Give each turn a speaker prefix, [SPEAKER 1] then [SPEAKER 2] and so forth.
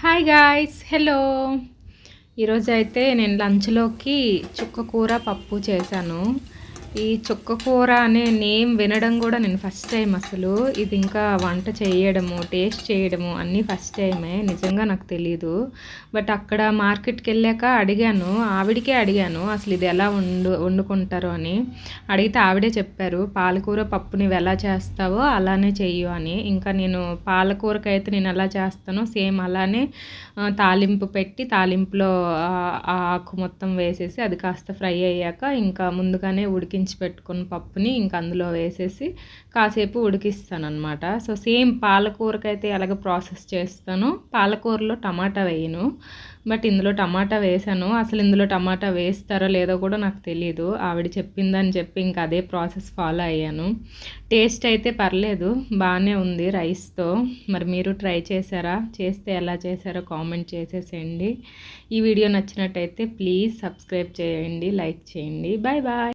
[SPEAKER 1] Hi guys hello ఈరోజు అయితే నేను లంచ్లోకి చుక్క కూర పప్పు చేశాను. ఈ చుక్క కూర అనే నేమ్ వినడం కూడా నేను ఫస్ట్ టైం అసలు. ఇది ఇంకా వంట చేయడము టేస్ట్ చేయడము అన్నీ ఫస్ట్ టైమే. నిజంగా నాకు తెలీదు. బట్ అక్కడ మార్కెట్కి వెళ్ళాక అడిగాను. ఆవిడికే అడిగాను అసలు ఇది ఎలా వండు వండుకుంటారు? అని. అడిగితే ఆవిడే చెప్పారు పాలకూర పప్పు నువ్వు ఎలా చేస్తావో అలానే చెయ్యు అని. ఇంకా నేను పాలకూరకి అయితే నేను ఎలా చేస్తానో సేమ్ అలానే తాలింపు పెట్టి తాలింపులో ఆకు మొత్తం వేసేసి అది కాస్త ఫ్రై అయ్యాక ఇంకా ముందుగానే ఉడికి వేయించి పెట్టుకున్న పప్పుని ఇంక అందులో వేసేసి కాసేపు ఉడికిస్తాను అనమాట సో సేమ్ పాలకూరకైతే ఎలాగ ప్రాసెస్ చేస్తాను పాలకూరలో టమాటా వేయను. బట్ ఇందులో టమాటా వేసాను అసలు ఇందులో టమాటా వేస్తారో లేదో కూడా నాకు తెలియదు ఆవిడ చెప్పిందని చెప్పి ఇంకా అదే ప్రాసెస్ ఫాలో అయ్యాను. టేస్ట్ అయితే పర్లేదు. బాగానే ఉంది రైస్తో. మరి మీరు ట్రై చేశారా? చేస్తే ఎలా చేశారో కామెంట్ చేసేసేయండి. ఈ వీడియో నచ్చినట్టయితే ప్లీజ్ సబ్స్క్రైబ్ చేయండి లైక్ చేయండి. Bye bye!